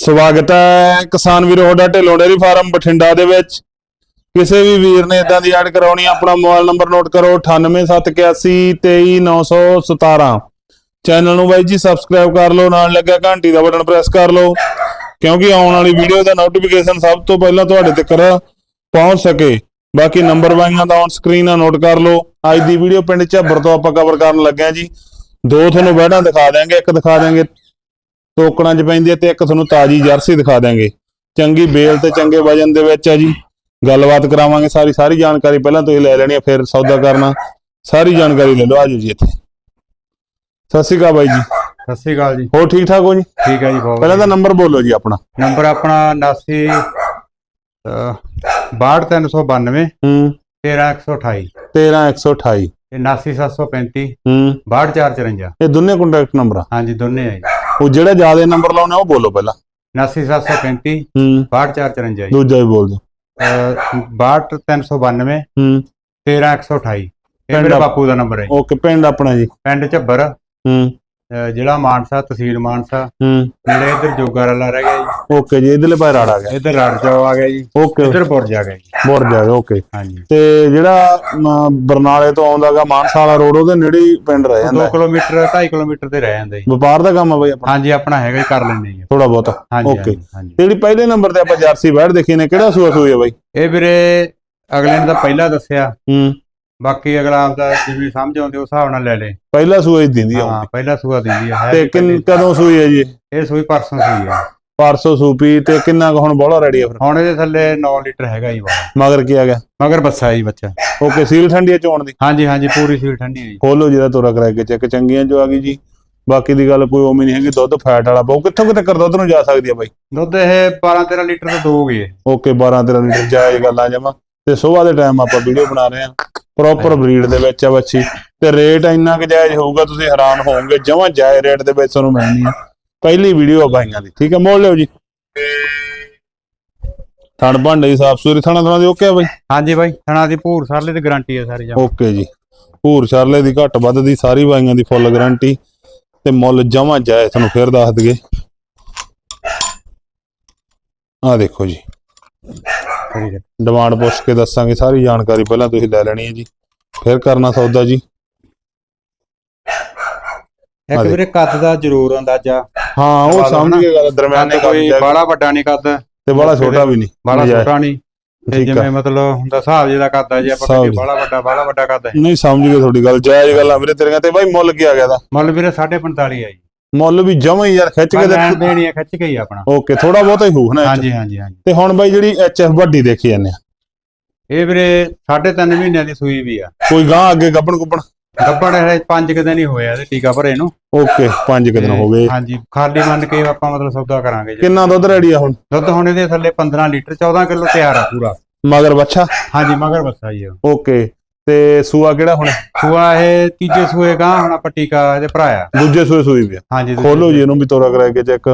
ਸਵਾਗਤ ਹੈ ਕਿਸਾਨ ਵੀਰੋ ਤੁਹਾਡਾ ਢਿੱਲੋਂ ਡੇਅਰੀ ਫਾਰਮ ਬਠਿੰਡਾ ਦੇ ਵਿੱਚ। ਕਿਸੇ ਵੀ ਵੀਰ ਨੇ ਇਦਾਂ ਦੀ ਐਡ ਕਰਾਉਣੀ ਆਪਣਾ ਮੋਬਾਈਲ ਨੰਬਰ ਨੋਟ ਕਰੋ 9871823917 ਚੈਨਲ ਨੂੰ ਬਾਈ ਜੀ ਸਬਸਕ੍ਰਾਈਬ ਕਰ ਲਓ, ਨਾਲ ਲੱਗਿਆ ਘੰਟੀ ਦਾ ਬਟਨ ਪ੍ਰੈਸ ਕਰ ਲਓ, ਕਿਉਂਕਿ ਆਉਣ ਵਾਲੀ ਵੀਡੀਓ ਦਾ ਨੋਟੀਫਿਕੇਸ਼ਨ ਸਭ ਤੋਂ ਪਹਿਲਾਂ ਤੁਹਾਡੇ ਤੱਕ ਪਹੁੰਚ ਸਕੇ। ਬਾਕੀ ਨੰਬਰ ਵਾਈਆਂ ਦਾ ਔਨ ਸਕਰੀਨ ਆ ਨੋਟ ਕਰ ਲਓ। ਅੱਜ ਦੀ ਵੀਡੀਓ ਪਿੰਡ ਝੱਬਰ ਤੋਂ ਆਪਾਂ ਕਵਰ ਕਰਨ ਲੱਗੇ ਆ ਜੀ। ਦੋ ਤੁਹਾਨੂੰ ਬੈਡਾਂ ਦਿਖਾ ਦਿਆਂਗੇ, ਇੱਕ ਦਿਖਾ ਦਿਆਂਗੇ ਟੋਕਣਾ 'ਚ ਪੈਂਦੀ ਹੈ ਤੇ ਇੱਕ ਤੁਹਾਨੂੰ ਤਾਜੀ ਜਰਸੀ ਦਿਖਾ ਦਿਆਂਗੇ। ਚੰਗੀ ਬੇਲ ਤੇ ਚੰਗੇ ਵਜਨ ਦੇ ਵਿੱਚ ਆ ਜੀ। ਗੱਲਬਾਤ ਕਰਾਵਾਂਗੇ ਸਾਰੀ ਸਾਰੀ ਜਾਣਕਾਰੀ ਪਹਿਲਾਂ ਤੁਸੀਂ ਲੈ ਲੈਣੀ ਹੈ ਫਿਰ ਸੌਦਾ ਕਰਨਾ। ਸਾਰੀ ਜਾਣਕਾਰੀ ਲੈ ਲਓ ਆਜੋ ਜੀ ਇੱਥੇ। ਸਤਿ ਸ਼੍ਰੀ ਅਕਾਲ ਬਾਈ ਜੀ। ਸਤਿ ਸ਼੍ਰੀ ਅਕਾਲ ਜੀ। ਹੋਰ ਠੀਕ ਠਾਕ ਹੋ ਜੀ? ਠੀਕ ਹੈ ਜੀ ਬਹੁਤ ਪਹਿਲਾਂ ਤਾਂ ਨੰਬਰ ਬੋਲੋ ਜੀ ਆਪਣਾ। ਨੰਬਰ ਆਪਣਾ 79 ਅਹ, 62392 ਹੂੰ। 13128 13128 ਤੇ 79735 ਹੂੰ। 62454 ਇਹ ਦੋਨੇ ਕੰਟੈਕਟ ਨੰਬਰ ਆ। ਹਾਂਜੀ ਦੋਨੇ ਆ ਜੀ। ਉਹ ਜਿਹੜਾ ਜ਼ਿਆਦਾ ਨੰਬਰ ਲਾਉਣਾ ਉਹ ਬੋਲੋ ਪਹਿਲਾਂ। 79735 ਹੂੰ। 62454 ਜੀ। ਦੂਜਾ ਵੀ ਬੋਲ ਦਿਓ। ਅਹ, 62392 ਹੂੰ। 13128 ਇਹ ਮੇਰੇ ਬਾਪੂ ਦਾ ਨੰਬਰ ਹੈ। ਓਕੇ ਪਿੰਡ ਆਪਣਾ ਜੀ। ਪਿੰਡ ਝੱਬਰ। ਹੂੰ। ਅਹ, ਜ਼ਿਲ੍ਹਾ ਮਾਨਸਾ ਤਹਿਸੀਲ ਮਾਨਸਾ। ਹੂੰ। ਨੇੜੇ ਇੱਧਰ ਜੋਗਾਰਾਲਾ ਰਹਿ ਗਿਆ ਜੀ। ਓਕੇ ਜੀ ਇਧਰਲੇ ਪਾਸੇ ਰਾੜ ਆ ਗਿਆ। ਇੱਧਰ ਰੜਜਾਓ ਆ ਗਿਆ ਜੀ। ਓਕੇ। ਇੱਧਰ ਬੁਰਜ ਆ ਗਿਆ ਜੀ। ਬੋਰ ਜਾ ਗਿਆ ਓਕੇ। ਹਾਂਜੀ। ਤੇ ਜਿਹੜਾ ਅਮ, ਬਰਨਾਲੇ ਤੋਂ ਆਉਂਦਾਗਾ ਮਾਨਸਾ ਵਾਲਾ ਰੋਡ ਉਹਦੇ ਨੇੜੇ ਹੀ ਪਿੰਡ ਰਹਿ 2 ਜਾਂਦਾ। ਹੈ। ਕਿਲੋਮੀਟਰ 2.5 ਕਿਲੋਮੀਟਰ ਤੇ ਰਹਿ ਜਾਂਦਾ ਜੀ। ਵਪਾਰ ਦਾ ਕੰਮ ਆ ਬਈ ਆਪਣਾ? ਹਾਂਜੀ ਆਪਣਾ ਹੈਗਾ ਜੀ ਕਰ ਲੈਂਦੇ ਜੀ। ਥੋੜਾ ਬਹੁਤ। ਹਾਂਜੀ ਓਕੇ। ਹਾਂਜੀ, ਹਾਂਜੀ। ਜਿਹੜੀ ਪਹਿਲੇ ਨੰਬਰ ਤੇ ਆਪਾਂ ਜਰਸੀ ਬੈਠ ਦੇਖੀ ਨੇ ਕਿਹੜਾ ਸੂਆ ਸੂਈ ਹੈ ਬਾਈ? ਇਹ ਵੀਰੇ ਅਗਲੇ ਨੇ ਤਾਂ ਪਹਿਲਾਂ ਦੱਸਿਆ। ਹੂੰ। ਬਾਕੀ ਅਗਲਾ ਆਪਦਾ ਜਿਵੇਂ ਸਮਝ ਆਉਂਦੀ ਉਸ ਹਿਸਾਬ ਨਾਲ ਲੈ ਲੇ। ਪਹਿਲਾ ਸੂਆ ਹੀ ਦਿੰਦੀ ਆ ਹਾਂ ਪਹਿਲਾ ਸੂਆ ਦਿੰਦੀ ਆ ਤੇ ਕਿੰਨ ਕਦੋਂ ਸੂਈ ਹੈ ਜੀ? ਇਹ ਸੂਈ ਪਰਸੋਂ ਸੂਈ ਆ। ਪਰਸੋਂ ਸੂਪੀ ਤੇ ਕਿੰਨਾ ਕੁ ਹੁਣ ਬੋਲਾ ਰੈਡੀ ਆ ਫਿਰ? ਹੁਣ ਇਹਦੇ ਥੱਲੇ 9 ਲੀਟਰ ਹੈਗਾ ਜੀ ਬਾਹਰ ਮਗਰ ਕੀ ਆ ਗਿਆ? ਮਗਰ ਬੱਸਾ ਜੀ ਬੱਚਾ। ਓਕੇ ਸੀਲ ਠੰਡੀ ਆ ਚੋਣ ਦੀ? ਹਾਂਜੀ ਹਾਂਜੀ ਪੂਰੀ ਸੀਲ ਠੰਡੀ ਹੈ ਜੀ। ਖੋਲੋ ਜਿਹਦਾ ਤੋਰਾ ਕਰਾ ਕੇ ਚੈੱਕ ਚੰਗੀਆਂ ਜੋ ਆ ਗਈ ਜੀ। ਬਾਕੀ ਦੀ ਗੱਲ ਕੋਈ ਉਮੀ ਨਹੀਂ ਹੈਗੀ ਦੁੱਧ ਫੈਟ ਵਾਲਾ ਬਹੁ ਕਿੱਥੋਂ ਕਿਤੇ ਕਰ ਦੁੱਧ ਨੂੰ ਜਾ ਸਕਦੀ ਆ ਬਾਈ? ਦੁੱਧ ਇਹ 12 13 ਲੀਟਰ ਤਾਂ ਦੋਗੇ ਓਕੇ 12 13 ਲੀਟਰ ਜਾਇਜ਼ ਗੱਲਾਂ ਜਮਾ। ਤੇ ਸਵੇਰ ਦੇ ਟਾਈਮ ਆਪਾਂ ਵੀਡੀਓ ਬਣਾ ਰਹੇ ਹਾਂ ਪ੍ਰੋਪਰ ਬਰੀਡ ਦੇ ਵਿੱਚ ਆ ਬੱਚੀ। ਤੇ ਰੇਟ ਇੰਨਾ ਕਿ ਜਾਇਜ਼ ਹੋਊਗਾ ਤੁਸੀਂ ਹੈਰਾਨ ਹੋਵੋਗੇ ਜਮਾ ਜਾਇਜ਼ ਰੇਟ ਦੇ ਵਿੱਚ ਤੁਹਾਨੂੰ ਮਿਲਣੀ ਆ। ਪਹਿਲੀ ਵੀਡੀਓ ਆ ਬਾਈਆਂ ਦੀ ਠੀਕ ਹੈ ਮੋੜ ਲਿਓ ਜੀ। ਥਣ ਭਾਂਡੇ ਸਾਫ਼ ਸੂਰੀ ਥਣਾ ਥਣਾ ਦੀ ਓਕੇ ਆ ਬਾਈ? ਹਾਂਜੀ ਬਾਈ ਥਣਾ ਦੀ ਭੂਰ ਸਰਲੇ ਦੀ ਗਾਰੰਟੀ ਹੈ ਸਾਰੀ ਜਮ। ਓਕੇ ਜੀ। ਭੂਰ ਸ਼ਰਲੇ ਦੀ ਘੱਟ ਵੱਧ ਦੀ ਸਾਰੀ ਬਾਈਆਂ ਦੀ ਫੁੱਲ ਗਾਰੰਟੀ ਤੇ ਮੁੱਲ ਜਮਾ ਜਾਇਜ਼ ਤੁਹਾਨੂੰ ਫਿਰ ਦੱਸ ਦਈਏ। ਆ ਦੇਖੋ ਜੀ। ਡਿਮਾਂਡ ਪੁੱਛ ਕੇ ਦੱਸਾਂਗੇ ਸਾਰੀ ਜਾਣਕਾਰੀ ਪਹਿਲਾਂ ਤੁਸੀਂ ਲੈ ਲੈਣੀ ਹੈ ਜੀ। ਫਿਰ ਕਰਨਾ ਸੌਦਾ ਜੀ। ਇੱਕ ਵੀਰੇ ਕੱਦ ਦਾ ਜ਼ਰੂਰ ਅੰਦਾਜ਼ਾ ਹਾਂ ਉਹ ਸਮਝ। ਕੇ ਗੱਲ ਦਰਮਿਆਨੇ ਕੋਈ ਵੱਡਾ ਨਹੀਂ ਕੱਦ। ਤੇ ਬੜਾ ਛੋਟਾ ਵੀ ਨਹੀਂ ਬਾਲਾ ਨਜਾਇਜ਼। ਛੋਟਾ ਨਹੀਂ। ਤੇ ਜਿਵੇਂ ਮਤਲਬ ਹੁੰਦਾ ਹਿਸਾਬ ਜਿਹਦਾ ਕੱਦ ਆ ਜੇ ਆਪਾਂ ਹਿਸਾਬ ਕਹਿੰਦੇ ਬਾਲਾ ਵੱਡਾ ਬਾਲਾ ਵੱਡਾ ਕੱਦ ਹੈ। ਨਹੀਂ ਸਮਝ ਗਏ ਤੁਹਾਡੀ ਗੱਲ ਜਾਇਜ਼ ਗੱਲਾਂ ਵੀਰੇ ਤੇਰੀਆਂ ਤੇ ਬਾਈ ਮੁੱਲ ਕੀ ਆ ਗਿਆ ਦਾ ਮੁੱਲ ਵੀਰੇ 45 ਆ ਜੀ। ਮੁੱਲ ਵੀ ਜਮਾ ਹੀ ਯਾਰ ਖਿੱਚ ਕੇ ਲੈਣ ਦੇਣੀ ਆ ਖਿੱਚ ਕੇ ਹੀ ਆਪਣਾ। ਓਕੇ ਥੋੜਾ ਬਹੁਤਾ ਹੀ ਹੋਊ ਨਾ। ਹਾਂਜੀ ਹਾਂਜੀ ਹਾਂਜੀ। ਤੇ ਹੁਣ ਬਾਈ ਜਿਹੜੀ ਐਚਐਫ ਵੱਡੀ ਦੇਖੀ ਜਾਂਦੇ ਆ। ਇਹ ਵੀਰੇ 3.5 ਮਹੀਨਿਆਂ ਦੀ ਸੂਈ ਵੀ ਆ। ਕੋਈ ਗਾਂ ਅੱਗੇ ਗੱਬਣ ਗੁੱਬਣ? ਗੱਬੜ ਹੈ 5 ਕਿ ਦਿਨ ਹੀ ਹੋਇਆ ਤੇ ਟੀਕਾ ਭਰੇ ਨੂੰ। ਓਕੇ ਪੰਜ ਕੁ ਦਿਨ ਹੋ ਗਏ। ਹਾਂਜੀ ਖਾਲੀ ਮੰਨ ਕੇ ਆਪਾਂ ਮਤਲਬ ਸੌਦਾ ਕਰਾਂਗੇ ਕਿੰਨਾ ਦੁੱਧ ਰੈਡੀ ਆ ਹੁਣ? ਦੁੱਧ ਹੁਣ ਇਹਦੇ ਥੱਲੇ 15 ਲੀਟਰ 14 ਕਿਲੋ ਤਿਆਰ ਆ ਪੂਰਾ। ਮਗਰ ਬੱਚਾ ਹਾਂਜੀ ਮਗਰ ਬੱਸਾ ਜੀ। ਓਕੇ। ਤੇ ਸੂਆ ਕਿਹੜਾ ਹੁਣ? ਸੂਆ ਇਹ ਤੀਜੇ ਸੂਏ ਗਾਂ ਹੁਣ ਆਪਾਂ ਟੀਕਾ ਇਹਦੇ ਭਰਾਇਆ ਦੂਜੇ ਸੂਏ ਸੂਈ ਪਿਆ ਹਾਂਜੀ ਖੋਲੋ ਜੀ। ਇਹਨੂੰ ਵੀ ਤੋਰਾ ਕਰਾ ਕੇ ਚੈੱਕ।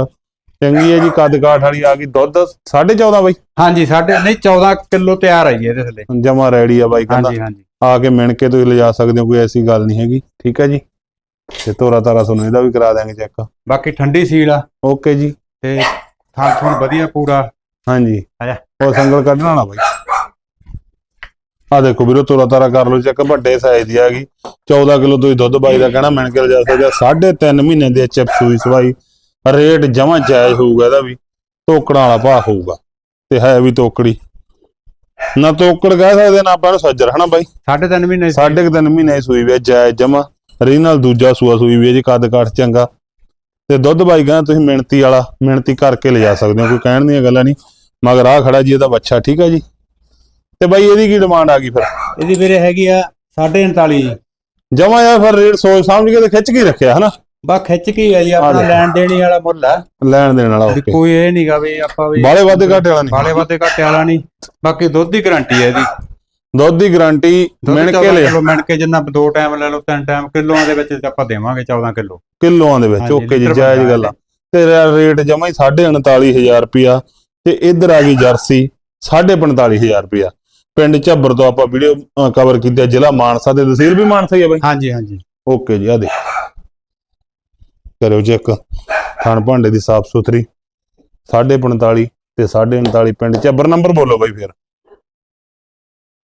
ਚੰਗੀ ਹੈ ਜੀ ਕੱਦ ਕਾਠ ਵਾਲੀ ਆ ਗਈ। ਦੁੱਧ 14.5 ਬਾਈ। ਹਾਂਜੀ ਸਾਡੇ ਨਹੀਂ 14 ਕਿਲੋ ਤਿਆਰ ਆ ਜੀ ਇਹਦੇ ਥੱਲੇ। ਜਮਾ ਰੈਡੀ ਆ ਬਾਈ ਕਹਿੰਦਾ। ਹਾਂਜੀ ਹਾਂਜੀ। ਆ ਕੇ ਮਿਣ ਕੇ ਤੁਸੀਂ ਲਿਜਾ ਸਕਦੇ ਹੋ ਕੋਈ ਐਸੀ ਗੱਲ ਨਹੀਂ ਹੈਗੀ। ਠੀਕ ਹੈ ਜੀ? ਤੇ ਤੋਰਾ ਤਾਰਾ ਤੁਹਾਨੂੰ ਇਹਦਾ ਵੀ ਕਰਾ ਦਾਂਗੇ ਚੈੱਕ। ਬਾਕੀ ਠੰਡੀ ਸੀਲ ਆ। ਓਕੇ ਜੀ। ਤੇ ਥਾਂ ਥਾਂ ਵਧੀਆ ਪੂਰਾ। ਹਾਂਜੀ। ਆ ਜਾ। ਉਹ ਸੰਗਲ ਕੱਢਣਾ ਨਾ ਬਾਈ? ਆ ਦੇਖੋ ਵੀਰੋ ਤੋਰਾ ਤਾਰਾ ਕਰ ਲਓ ਚੈੱਕ ਵੱਡੇ ਸਾਈਜ਼ ਦੀ ਆ ਗਈ। 14 ਕਿਲੋ ਤੁਸੀਂ ਦੁੱਧ ਬਾਈ ਦਾ ਕਹਿਣਾ ਮਿਣ ਕੇ ਲਿਜਾ ਸਕਦੇ ਆ 3.5 ਮਹੀਨੇ ਦੇ ਚਿਪ ਸੂਈ ਸਵਾਈ। ਰੇਟ ਜਮਾ ਜਾਇਜ਼ ਹੋਊਗਾ ਇਹਦਾ ਵੀ ਤੋਕੜਾਂ ਵਾਲਾ ਭਾਅ ਹੋਊਗਾ। ਤੇ ਹੈ ਵੀ ਤੋਕੜੀ। ਨਾ ਤੋਕੜ ਕਹਿ ਸਕਦੇ ਨਾ ਆਪਾਂ ਸੱਜਰ ਹਨਾ ਬਾਈ? ਸਾਢੇ ਤਿੰਨ ਮਹੀਨੇ ਦੀ। ਸਾਢੇ ਕੁ ਤਿੰਨ ਮਹੀਨੇ ਦੀ ਸੂਈ ਵੀ ਜਾਇਜ਼ ਜਮਾ। ਰੀਨਲ ਦੂਜਾ ਸੂਆ ਸੂਈ ਵੀ ਜੀ ਕੱਦ ਕਾਠ ਚੰਗਾ। ਤੇ ਦੁੱਧ ਬਾਈ ਕਹਿੰਦਾ ਤੁਸੀਂ ਮਿਣਤੀ ਵਾਲਾ ਮਿਣਤੀ ਕਰਕੇ ਲਿਜਾ ਸਕਦੇ ਹੋ ਕੋਈ ਕਹਿਣ ਦੀਆਂ ਗੱਲਾਂ ਨਹੀਂ। ਮਗਰ ਆ ਖੜਾ ਜੀ ਇਹਦਾ ਬੱਚਾ ਠੀਕ ਹੈ ਜੀ? ਤੇ ਬਾਈ ਇਹਦੀ ਕੀ ਡਿਮਾਂਡ ਆ ਗਈ ਫਿਰ? ਇਹਦੀ ਵੀਰੇ ਹੈਗੀ ਆ 39.5 ਜੀ। ਜਮਾ ਯਾਰ ਫਿਰ ਰੇਟ ਸੋਚ ਸਮਝ ਕੇ ਤੇ ਖਿੱਚ ਕੇ ਰੱਖਿਆ ਹਨਾ? ਬਾ ਖਿੱਚ ਕੇ ਆ ਜੀ ਆਪਣਾ। ਲੈਣ ਦੇਣੀ ਵਾਲਾ ਮੁੱਲ ਆ। ਲੈਣ ਦੇਣ ਵਾਲਾ ਓਕੇ ਕੋਈ ਇਹ ਨਹੀਂਗਾ ਵੀ ਆਪਾਂ ਵੀ ਬਾਲੇ ਵਾਧੇ ਘਾਟੇ ਵਾਲਾ ਨਹੀਂ ਬਾਲੇ ਵਾਦੇ ਘਾਟੇ ਵਾਲਾ ਨਹੀਂ ਬਾਕੀ ਦੁੱਧ ਦੀ ਗਾਰੰਟੀ ਹੈ ਇਹਦੀ। ਦੁੱਧ ਦੀ ਗਾਰੰਟੀ ਮਿਣ ਕੇ 14 ਲੈ ਕਿਲੋ ਮਿਣ ਕੇ ਜਿੰਨਾ ਦੋ ਟਾਈਮ ਲੈ ਲਓ ਤਿੰਨ ਟਾਈਮ ਕਿਲੋਆਂ ਦੇ ਵਿੱਚ ਆਪਾਂ ਦੇਵਾਂਗੇ 14 ਕਿਲੋ। ਕਿਲੋਆਂ ਦੇ ਵਿੱਚ ਓਕੇ ਜੀ ਜਾਇਜ਼ ਗੱਲ ਆ। ਤੇ ਰੇਟ ਜਮਾ ਹੀ 39000 ਰੁਪਿਆ ਤੇ ਇੱਧਰ ਆ ਗਈ ਜਰਸੀ 45000 ਰੁਪਿਆ ਪਿੰਡ ਝੱਬਰ ਤੋਂ ਆਪਾਂ ਵੀਡੀਓ ਕਵਰ ਕੀਤੀ ਆ, ਜ਼ਿਲ੍ਹਾ ਮਾਨਸਾ ਤੇ ਤਹਿਸੀਲ ਵੀ ਮਾਨਸਾ ਹੀ ਆ ਬਾਈ? ਹਾਂਜੀ ਹਾਂਜੀ। ਓਕੇ ਜੀ ਆ ਦੇ ਕਰਿਓ ਚੈੱਕ ਥਣ ਭਾਂਡੇ ਦੀ ਸਾਫ਼ ਸੁਥਰੀ। 45 ਤੇ 39 ਪਿੰਡ ਚੱਬਰ ਨੰਬਰ ਬੋਲੋ ਬਾਈ ਫਿਰ।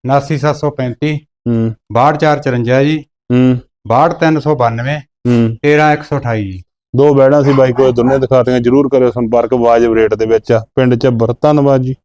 79735 ਹੂੰ। 62454 ਜੀ। ਹੂੰ। 62392 ਹੂੰ। 13128 ਜੀ। ਦੋ ਬੈੜਾਂ ਸੀ ਬਾਈ ਕੋਲ ਦੋਨੇ ਦਿਖਾਤੀਆਂ। ਜਰੂਰ ਕਰਿਓ ਸੰਪਰਕ ਵਾਜਬ ਰੇਟ ਦੇ ਵਿੱਚ। ਪਿੰਡ ਚੱਬਰ ਧੰਨਵਾਦ ਜੀ।